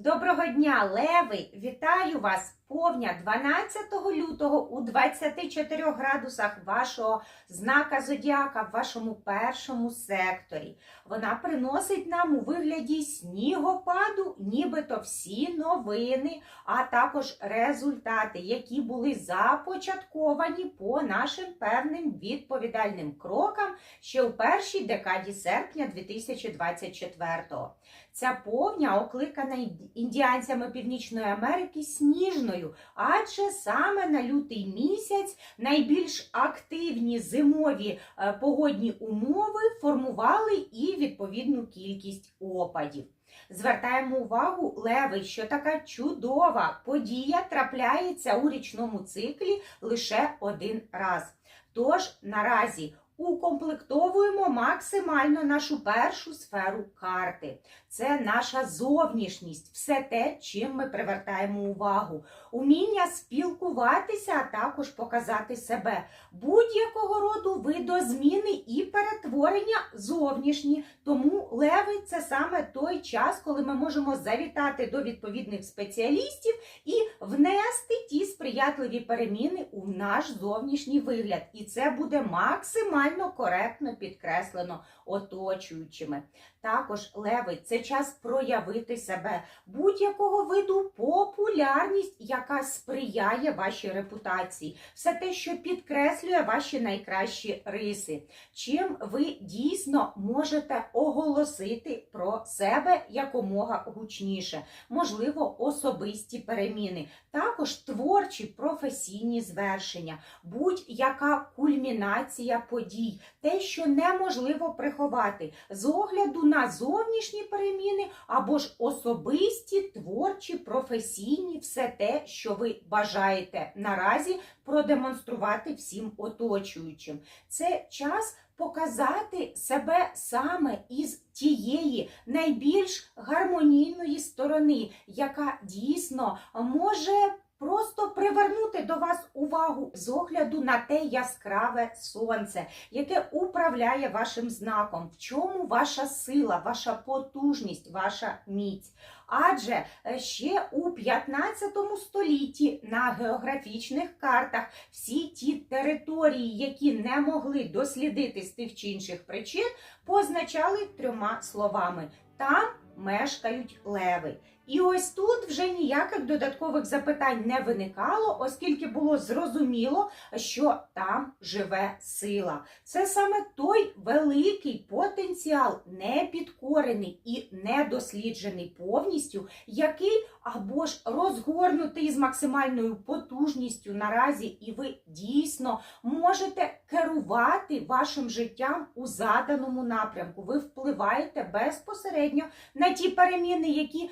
Доброго дня, Леви! Вітаю вас! Повня 12 лютого у 24 градусах вашого знака Зодіака в вашому першому секторі. Вона приносить нам у вигляді снігопаду, нібито всі новини, а також результати, які були започатковані по нашим певним відповідальним крокам ще у першій декаді серпня 2024-го. Ця повня окликана індіанцями Північної Америки сніжною, адже саме на лютий місяць найбільш активні зимові е, погодні умови формували і відповідну кількість опадів. Звертаємо увагу, леви, що така чудова подія трапляється у річному циклі лише один раз. Тож наразі укомплектовуємо максимально нашу першу сферу карти. Це наша зовнішність, все те, чим ми привертаємо увагу, уміння спілкуватися, а також показати себе. Будь-якого роду видозміни і перетворення зовнішні. Тому леви це саме той час, коли ми можемо завітати до відповідних спеціалістів і внести ті сприятливі переміни у наш зовнішній вигляд. І це буде максимально коректно підкреслено оточуючими. Також леви це час проявити себе, будь-якого виду популярність, яка сприяє вашій репутації, все те, що підкреслює ваші найкращі риси, чим ви дійсно можете оголосити про себе якомога гучніше, можливо, особисті переміни, також творчі професійні звершення, будь-яка кульмінація подій, те, що неможливо приховати, з огляду на зовнішні переміни або ж особисті, творчі, професійні, все те, що ви бажаєте наразі продемонструвати всім оточуючим. Це час показати себе саме із тієї найбільш гармонійної сторони, яка дійсно може. Просто привернути до вас увагу з огляду на те яскраве сонце, яке управляє вашим знаком, в чому ваша сила, ваша потужність, ваша міць. Адже е, ще у 15 столітті на географічних картах всі ті території, які не могли дослідити з тих чи інших причин, позначали трьома словами: там мешкають леви. І ось тут вже ніяких додаткових запитань не виникало, оскільки було зрозуміло, що там живе сила. Це саме той великий потенціал, не підкорений і недосліджений повністю, який або ж розгорнутий з максимальною потужністю наразі, і ви дійсно можете керувати вашим життям у заданому напрямку. Ви впливаєте безпосередньо на ті переміни, які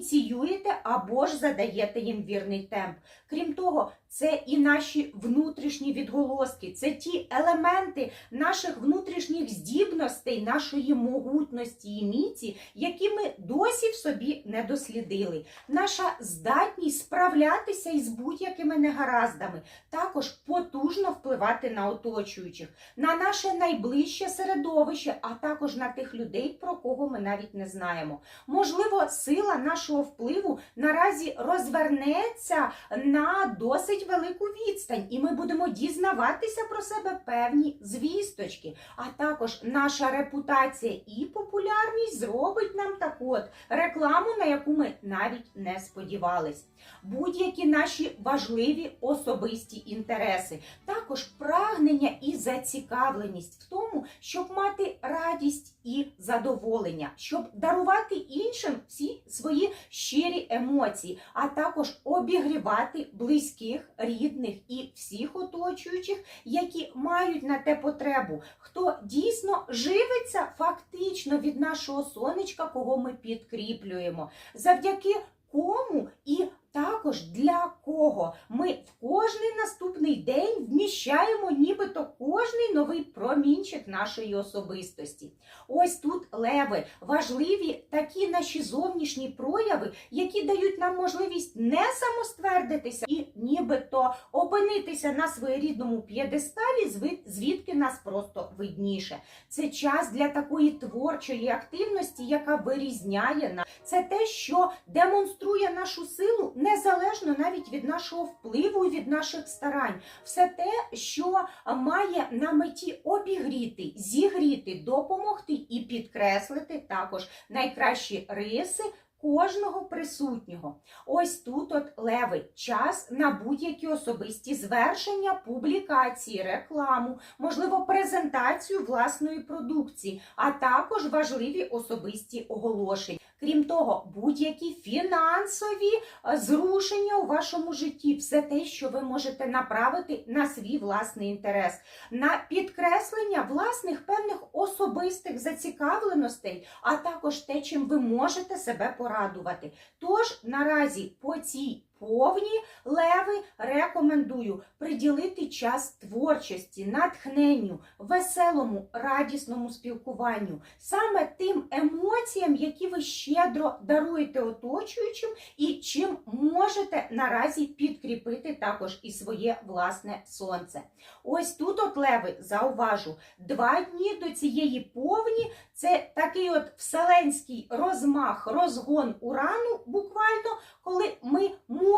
ініціюєте або ж задаєте їм вірний темп. Крім того, це і наші внутрішні відголоски, це ті елементи наших внутрішніх здібностей, нашої могутності і міці, які ми досі в собі не дослідили. Наша здатність справлятися із будь-якими негараздами, також потужно впливати на оточуючих, на наше найближче середовище, а також на тих людей, про кого ми навіть не знаємо. Можливо, сила нашого впливу наразі розвернеться на досить велику відстань, і ми будемо дізнаватися про себе певні звісточки. А також наша репутація і популярність зробить нам так от рекламу, на яку ми навіть не сподівались. Будь-які наші важливі особисті інтереси, також прагнення і зацікавленість в тому, щоб мати радість і задоволення, щоб дарувати іншим всі свої щирі емоції, а також обігрівати близьких, рідних і всіх оточуючих, які мають на те потребу, хто дійсно живиться фактично від нашого сонечка, кого ми підкріплюємо, завдяки кому і також для кого ми в кожний наступний день вміщаємо нібито кожний новий промінчик нашої особистості. Ось тут леви важливі такі наші зовнішні прояви, які дають нам можливість не самоствердитися і нібито опинитися на своєрідному п'єдесталі, звідки нас просто видніше. Це час для такої творчої активності, яка вирізняє нас. Це те, що демонструє нашу силу незалежно навіть від нашого впливу від наших старань. Все те, що має на меті обігріти, зігріти, допомогти і підкреслити також найкращі риси. Кожного присутнього. Ось тут от леви час на будь-які особисті звершення, публікації, рекламу, можливо, презентацію власної продукції, а також важливі особисті оголошення. Крім того, будь-які фінансові е, зрушення у вашому житті, все те, що ви можете направити на свій власний інтерес, на підкреслення власних певних особистих зацікавленостей, а також те, чим ви можете себе порадувати. Тож наразі по цій повні леви рекомендую приділити час творчості, натхненню, веселому, радісному спілкуванню, саме тим емоціям, які ви щедро даруєте оточуючим, і чим можете наразі підкріпити також і своє власне сонце. Ось тут, от леви, зауважу, два дні до цієї повні це такий от вселенський розмах, розгон урану, буквально, коли ми можемо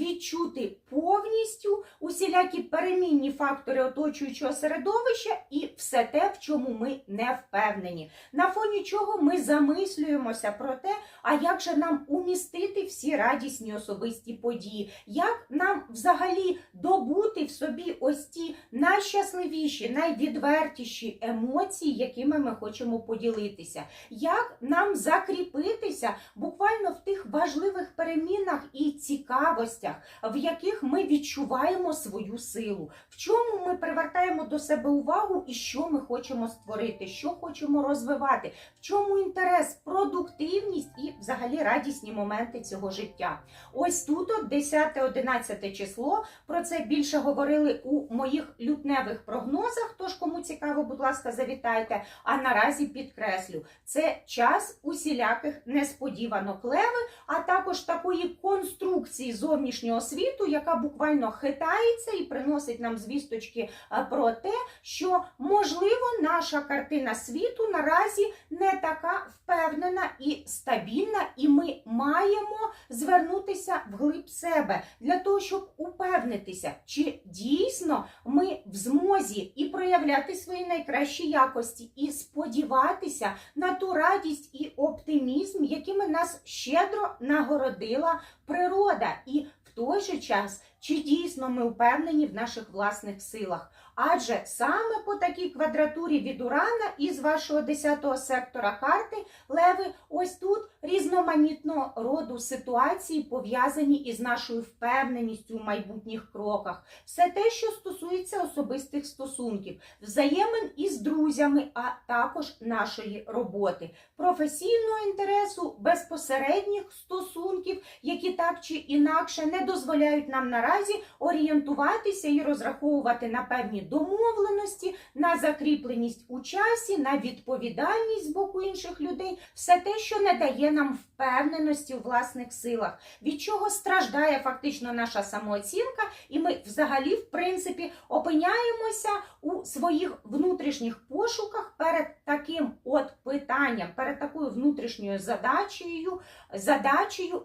відчути повністю усілякі перемінні фактори оточуючого середовища і все те, в чому ми не впевнені. На фоні чого ми замислюємося про те, а як же нам умістити всі радісні особисті події, як нам взагалі добути в собі ось ті найщасливіші, найвідвертіші емоції, якими ми хочемо поділитися, як нам закріпитися буквально в тих важливих перемінах і цікавостях, в яких ми відчуваємо свою силу, в чому ми привертаємо до себе увагу і що ми хочемо створити, що хочемо розвивати, в чому інтерес, продуктивність і взагалі радісні моменти цього життя. Ось тут, 10-11 число, про це більше говорили у моїх лютневих прогнозах. Тож, кому цікаво, будь ласка, завітайте. А наразі підкреслю, це час усіляких несподіванок леви, а також такої конструкції зовнішнього світу, яка буквально хитається і приносить нам звісточки е, про те, що можливо наша картина світу наразі не така впевнена і стабільна, і ми маємо звернутися вглиб себе для того, щоб упевнитися, чи дійсно ми в змозі і проявляти свої найкращі якості, і сподіватися на ту радість і оптимізм, якими нас щедро нагородила природа, і в той же час. Чи дійсно ми впевнені в наших власних силах? Адже саме по такій квадратурі від Урана із вашого 10-го сектора карти Леви, ось тут різноманітного роду ситуації пов'язані із нашою впевненістю в майбутніх кроках. Все те, що стосується особистих стосунків, взаємин із друзями, а також нашої роботи, професійного інтересу, безпосередніх стосунків, які так чи інакше не дозволяють нам наразі орієнтуватися і розраховувати на певні домовленості, на закріпленість у часі, на відповідальність з боку інших людей, все те, що не дає нам впевненості у власних силах, від чого страждає фактично наша самооцінка, і ми взагалі, в принципі, опиняємося у своїх внутрішніх пошуках перед таким от питанням, перед такою внутрішньою задачею, задачею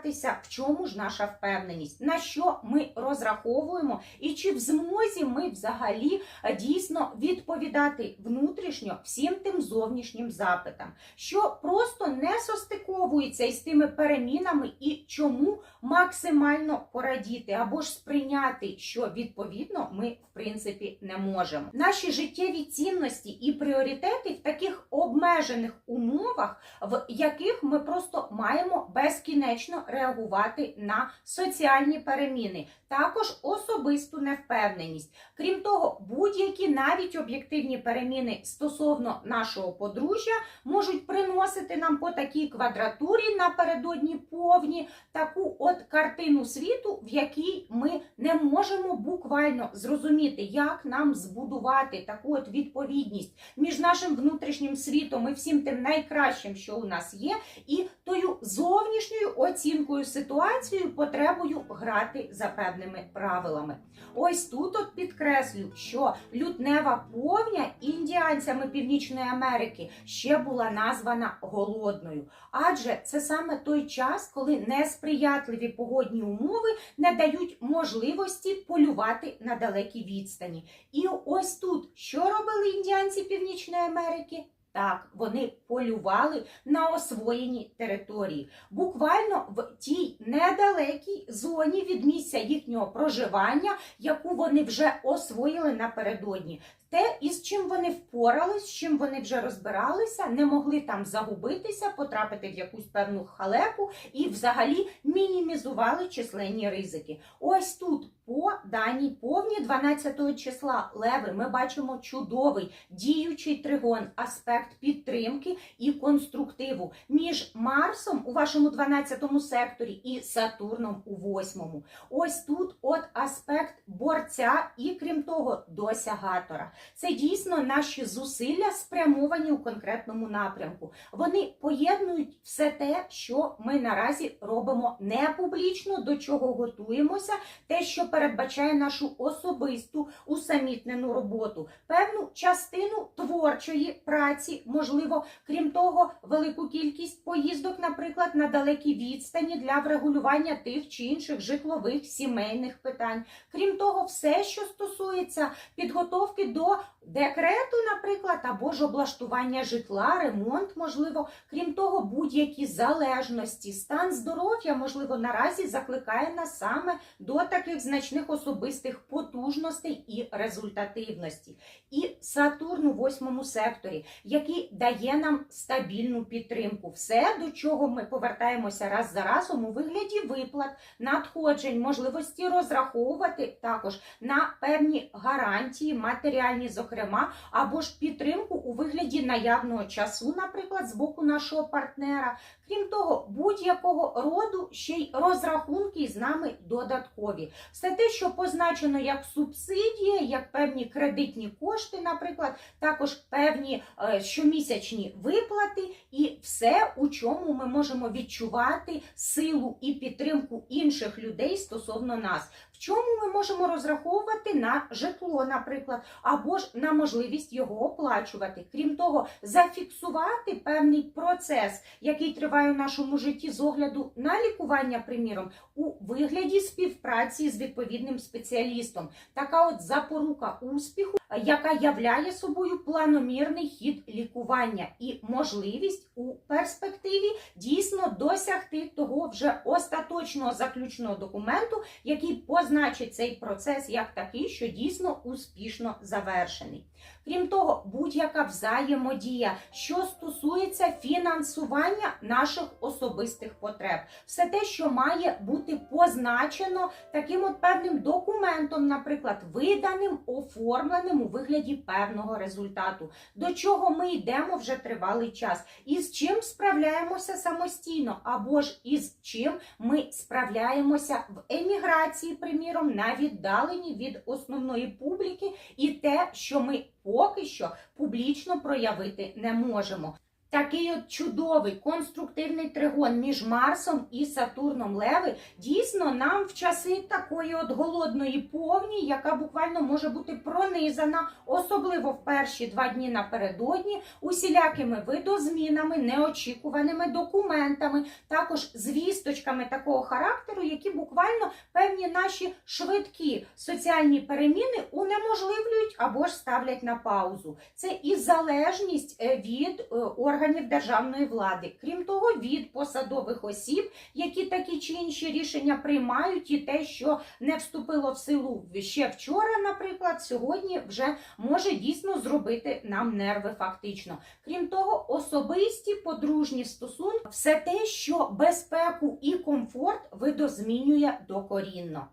розбиратися, в чому ж наша впевненість, на що ми розраховуємо, і чи в змозі ми взагалі е, дійсно відповідати внутрішньо всім тим зовнішнім запитам, що просто не состиковується із тими перемінами, і чому максимально порадіти або ж сприйняти, що відповідно ми в принципі не можемо. Наші життєві цінності і пріоритети в таких обмежених умовах, в яких ми просто маємо безкінечно реагувати на соціальні переміни. Також особисту невпевненість. Крім того, будь-які навіть об'єктивні переміни стосовно нашого подружжя можуть приносити нам по такій квадратурі напередодні повні таку от картину світу, в якій ми не можемо буквально зрозуміти, як нам збудувати таку от відповідність між нашим внутрішнім світом і всім тим найкращим, що у нас є, і тою зовнішньою оцінкою ситуації, потребою грати за певними правилами. Ось тут от підкреслю, що лютнева повня індіанцями Північної Америки ще була названа голодною, адже це саме той час, коли несприятливі погодні умови не дають можливості полювати на далекій відстані. І ось тут що робили індіанці Північної Америки? Так, вони полювали на освоєній території, буквально в тій недалекій зоні від місця їхнього проживання, яку вони вже освоїли напередодні. Те, із чим вони впорались, з чим вони вже розбиралися, не могли там загубитися, потрапити в якусь певну халепу і взагалі мінімізували численні ризики. Ось тут по даній повні 12 числа леви ми бачимо чудовий діючий тригон, аспект підтримки і конструктиву між Марсом у вашому 12 секторі і Сатурном у 8. Ось тут от аспект борця і, крім того, досягатора. Це дійсно наші зусилля спрямовані у конкретному напрямку. Вони поєднують все те, що ми наразі робимо не публічно, до чого готуємося, те, що передбачає нашу особисту усамітнену роботу, певну частину творчої праці, можливо, крім того, велику кількість поїздок, наприклад, на далекій відстані для врегулювання тих чи інших житлових сімейних питань. Крім того, все, що стосується підготовки до декрету, наприклад, або ж облаштування житла, ремонт, можливо, крім того, будь-які залежності, стан здоров'я, можливо, наразі закликає нас саме до таких значних особистих потужностей і результативності. І Сатурн у восьмому секторі, який дає нам стабільну підтримку. Все, до чого ми повертаємося раз за разом у вигляді виплат, надходжень, можливості розраховувати також на певні гарантії, матеріальні, зокрема, або ж підтримку у вигляді наявного часу, наприклад, з боку нашого партнера. Крім того, будь-якого роду ще й розрахунки з нами додаткові. Все те, що позначено як субсидія, як певні кредитні кошти, наприклад, також певні е, щомісячні виплати, і все, у чому ми можемо відчувати силу і підтримку інших людей стосовно нас. Чому ми можемо розраховувати на житло, наприклад, або ж на можливість його оплачувати. Крім того, зафіксувати певний процес, який триває в нашому житті з огляду на лікування, приміром, у вигляді співпраці з відповідним спеціалістом. Така от запорука успіху, яка являє собою планомірний хід лікування і можливість у перспективі дійсно досягти того вже остаточного заключного документу, який позначить цей процес як такий, що дійсно успішно завершений. Крім того, будь-яка взаємодія, що стосується фінансування наших особистих потреб, все те, що має бути позначено таким от певним документом, наприклад, виданим, оформленим у вигляді певного результату, до чого ми йдемо вже тривалий час, і з чим справляємося самостійно, або ж із чим ми справляємося в еміграції, приміром, на віддаленні від основної публіки, і те, що ми поки що публічно проявити не можемо. Такий от чудовий конструктивний тригон між Марсом і Сатурном Леви дійсно нам в часи такої от голодної повні, яка буквально може бути пронизана, особливо в перші два дні напередодні, усілякими видозмінами, неочікуваними документами, також звісточками такого характеру, які буквально певні наші швидкі соціальні переміни унеможливлюють або ж ставлять на паузу. Це і залежність е, від е, органів державної влади, крім того, від посадових осіб, які такі чи інші рішення приймають, і те, що не вступило в силу ще вчора, наприклад, сьогодні вже може дійсно зробити нам нерви фактично. Крім того, особисті подружні стосунки, все те, що безпеку і комфорт видозмінює докорінно.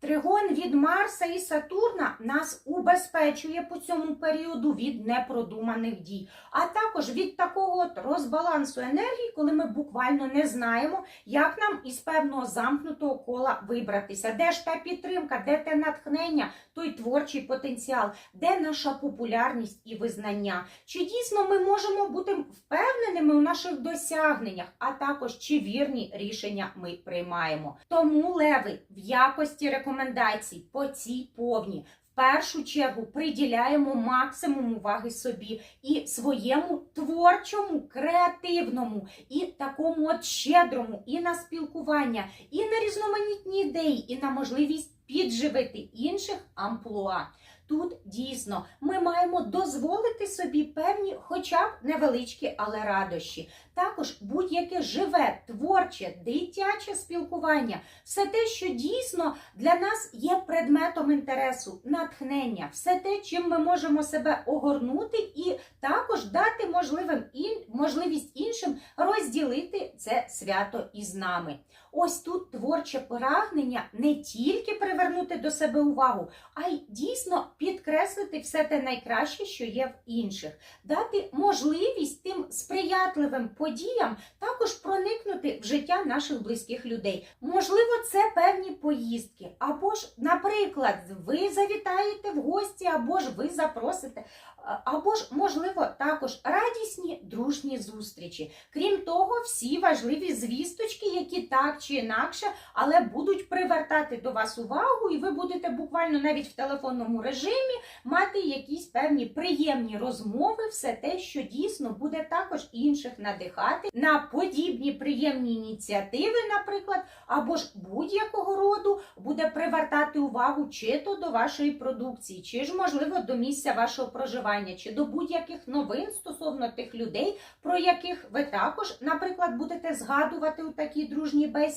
Тригон від Марса і Сатурна нас убезпечує по цьому періоду від непродуманих дій, а також від такого от розбалансу енергії, коли ми буквально не знаємо, як нам із певного замкнутого кола вибратися. Де ж та підтримка, де те натхнення, той творчий потенціал, де наша популярність і визнання? Чи дійсно ми можемо бути впевненими у наших досягненнях, а також чи вірні рішення ми приймаємо? Тому леви в якості рекомендацій по цій повні. В першу чергу приділяємо максимум уваги собі і своєму творчому, креативному і такому от щедрому, і на спілкування, і на різноманітні ідеї, і на можливість підживити інших амплуа. Тут дійсно ми маємо дозволити собі певні, хоча б невеличкі, але радощі. Також будь-яке живе, творче, дитяче спілкування, все те, що дійсно для нас є предметом інтересу, натхнення, все те, чим ми можемо себе огорнути, і також дати можливим можливість іншим розділити це свято із нами. Ось тут творче прагнення не тільки привернути до себе увагу, а й дійсно підкреслити все те найкраще, що є в інших, дати можливість тим сприятливим подіям також проникнути в життя наших близьких людей. Можливо, це певні поїздки, або ж, наприклад, ви завітаєте в гості, або ж ви запросите. Або ж, можливо, також радісні дружні зустрічі. Крім того, всі важливі звісточки, які так чи інакше, але будуть привертати до вас увагу, і ви будете буквально навіть в телефонному режимі мати якісь певні приємні розмови, все те, що дійсно буде також інших надихати на подібні приємні ініціативи, наприклад, або ж будь-якого роду буде привертати увагу чи то до вашої продукції, чи ж, можливо, до місця вашого проживання чи до будь-яких новин стосовно тих людей, про яких ви також, наприклад, будете згадувати у такій дружній бесіді,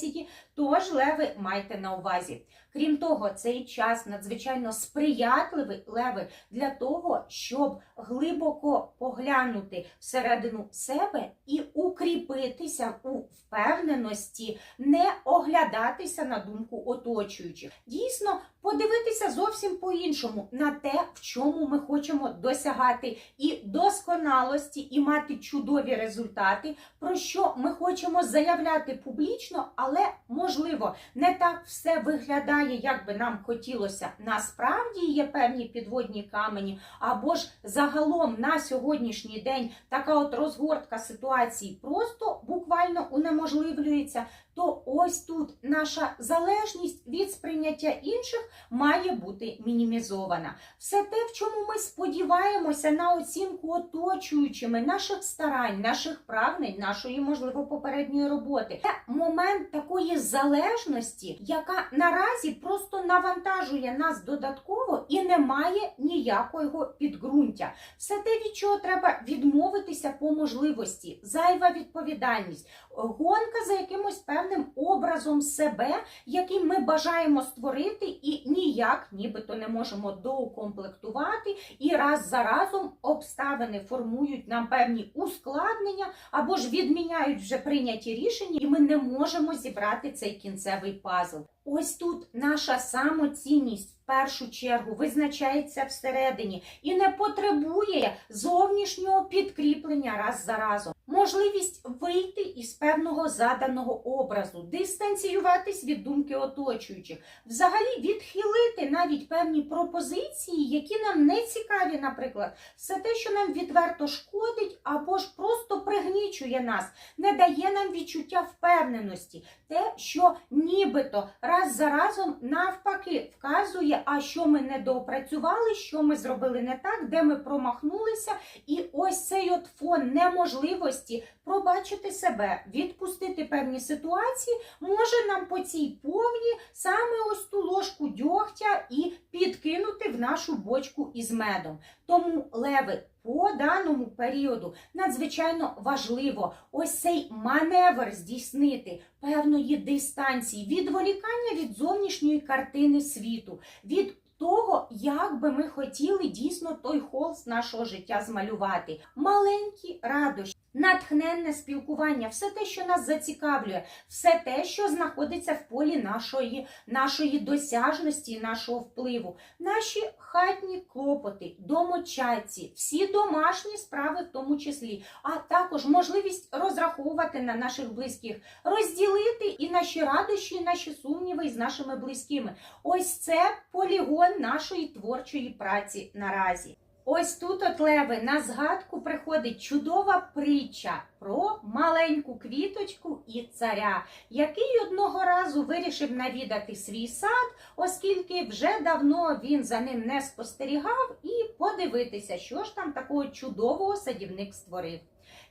тож леви майте на увазі. Крім того, цей час надзвичайно сприятливий леви для того, щоб глибоко поглянути всередину себе і укріпитися у впевненості, не оглядатися на думку оточуючих. Дійсно, подивитися зовсім по-іншому на те, в чому ми хочемо досягати і досконалості, і мати чудові результати, про що ми хочемо заявляти публічно, але можливо не так все виглядає, як би нам хотілося. Насправді є певні підводні камені, або ж загалом на сьогоднішній день така от розгортка ситуації просто буквально унеможливлюється. То ось тут наша залежність від сприйняття інших має бути мінімізована. Все те, в чому ми сподіваємося на оцінку оточуючими наших старань, наших прагнень, нашої, можливо, попередньої роботи. Це момент такої залежності, яка наразі просто навантажує нас додатково і не має ніякого підґрунтя. Все те, від чого треба відмовитися по можливості, зайва відповідальність, гонка за якимось певним образом себе, який ми бажаємо створити, і ніяк, нібито не можемо доукомплектувати, і раз за разом обставини формують нам певні ускладнення або ж відміняють вже прийняті рішення, і ми не можемо зібрати цей кінцевий пазл. Ось тут наша самоцінність в першу чергу визначається всередині і не потребує зовнішнього підкріплення раз за разом. Можливість вийти із певного заданого образу, дистанціюватись від думки оточуючих, взагалі відхилити навіть певні пропозиції, які нам не цікаві, наприклад, все те, що нам відверто шкодить, або ж просто пригнічує нас, не дає нам відчуття впевненості, те, що нібито раз за разом навпаки вказує, а що ми не доопрацювали, що ми зробили не так, де ми промахнулися, і ось цей от фон неможливості пробачити себе, відпустити певні ситуації, може нам по цій повні саме ось ту ложку дьогтя і підкинути в нашу бочку із медом. Тому леви. По даному періоду надзвичайно важливо ось цей маневр здійснити певної дистанції, відволікання від зовнішньої картини світу, від того, як би ми хотіли дійсно той холст нашого життя змалювати. Маленькі радощі. Натхненне спілкування, все те, що нас зацікавлює, все те, що знаходиться в полі нашої, нашої досяжності, нашого впливу, наші хатні клопоти, домочадці, всі домашні справи в тому числі, а також можливість розраховувати на наших близьких, розділити і наші радощі, і наші сумніви із нашими близькими. Ось це полігон нашої творчої праці наразі. Ось тут, от леви, на згадку приходить чудова притча про маленьку квіточку і царя, який одного разу вирішив навідати свій сад, оскільки вже давно він за ним не спостерігав, і подивитися, що ж там такого чудового садівник створив.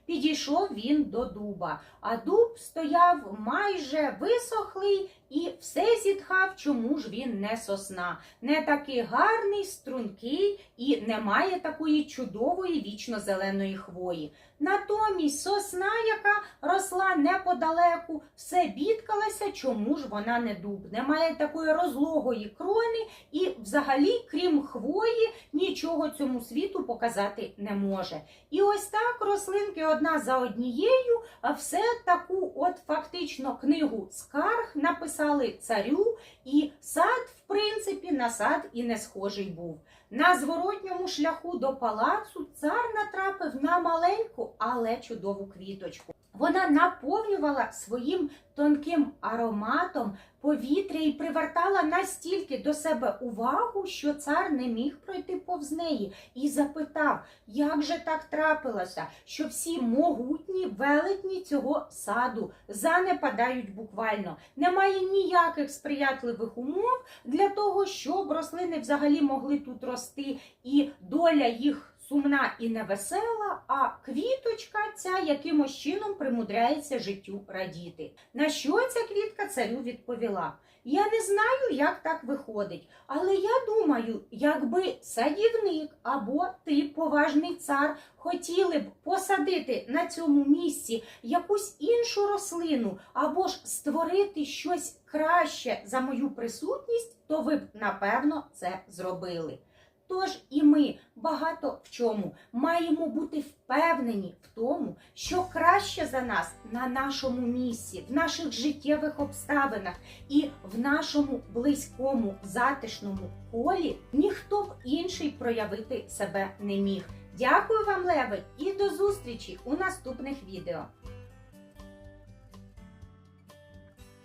Підійшов він до дуба, а дуб стояв майже висохлий і все зітхав, чому ж він не сосна. Не такий гарний, стрункий і не має такої чудової вічно-зеленої хвої. Натомість сосна, яка росла неподалеку, все бідкалася, чому ж вона не дуб. Немає такої розлогої крони і, взагалі, крім хвої, нічого цьому світу показати не може. І ось так рослинки одна за однією, а все таку, от фактично, книгу скарг написали царю, і сад, в принципі, на сад і не схожий був. На зворотньому шляху до палацу цар натрапив на маленьку, але чудову квіточку. Вона наповнювала своїм тонким ароматом повітря і привертала настільки до себе увагу, що цар не міг пройти повз неї і запитав, як же так трапилося, що всі могутні велетні цього саду занепадають буквально. Немає ніяких сприятливих умов для того, щоб рослини взагалі могли тут рости, і доля їх сумна і невесела, а квіточка ця якимось чином примудряється життю радіти. На що ця квітка царю відповіла? Я не знаю, як так виходить, але я думаю, якби садівник або ти, поважний цар, хотіли б посадити на цьому місці якусь іншу рослину, або ж створити щось краще за мою присутність, то ви б напевно це зробили. Тож і ми багато в чому маємо бути впевнені в тому, що краще за нас на нашому місці, в наших життєвих обставинах і в нашому близькому затишному колі ніхто б інший проявити себе не міг. Дякую вам, Леви, і до зустрічі у наступних відео.